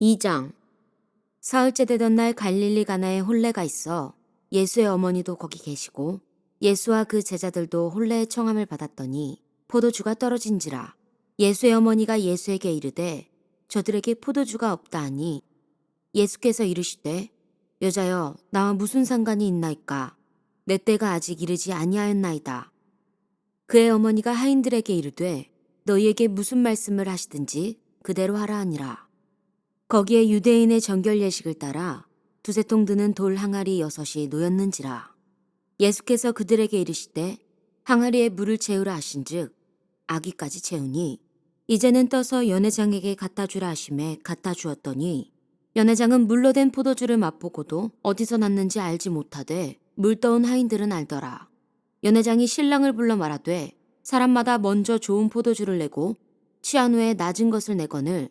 2장. 사흘째 되던 날 갈릴리 가나에 혼례가 있어 예수의 어머니도 거기 계시고 예수와 그 제자들도 혼례의 청함을 받았더니 포도주가 떨어진지라 예수의 어머니가 예수에게 이르되 저들에게 포도주가 없다 하니 예수께서 이르시되 여자여 나와 무슨 상관이 있나이까? 내 때가 아직 이르지 아니하였나이다. 그의 어머니가 하인들에게 이르되 너희에게 무슨 말씀을 하시든지 그대로 하라 하니라 거기에 유대인의 정결 예식을 따라 두세 통 드는 돌 항아리 여섯이 놓였는지라. 예수께서 그들에게 이르시되 항아리에 물을 채우라 하신즉 아기까지 채우니 이제는 떠서 연회장에게 갖다 주라 하심에 갖다 주었더니 연회장은 물로 된 포도주를 맛보고도 어디서 났는지 알지 못하되 물 떠온 하인들은 알더라. 연회장이 신랑을 불러 말하되 사람마다 먼저 좋은 포도주를 내고 취한 후에 낮은 것을 내거늘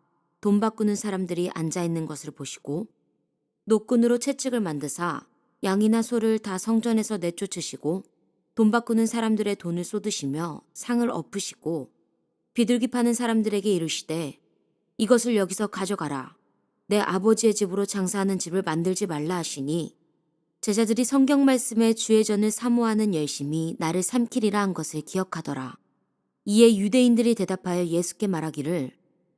돈 바꾸는 사람들이 앉아 있는 것을 보시고 노끈으로 채찍을 만드사 양이나 소를 다 성전에서 내쫓으시고 돈 바꾸는 사람들의 돈을 쏟으시며 상을 엎으시고 비둘기 파는 사람들에게 이르시되 이것을 여기서 가져가라. 내 아버지의 집으로 장사하는 집을 만들지 말라 하시니 제자들이 성경 말씀에 주의 전을 사모하는 열심이 나를 삼키리라 한 것을 기억하더라. 이에 유대인들이 대답하여 예수께 말하기를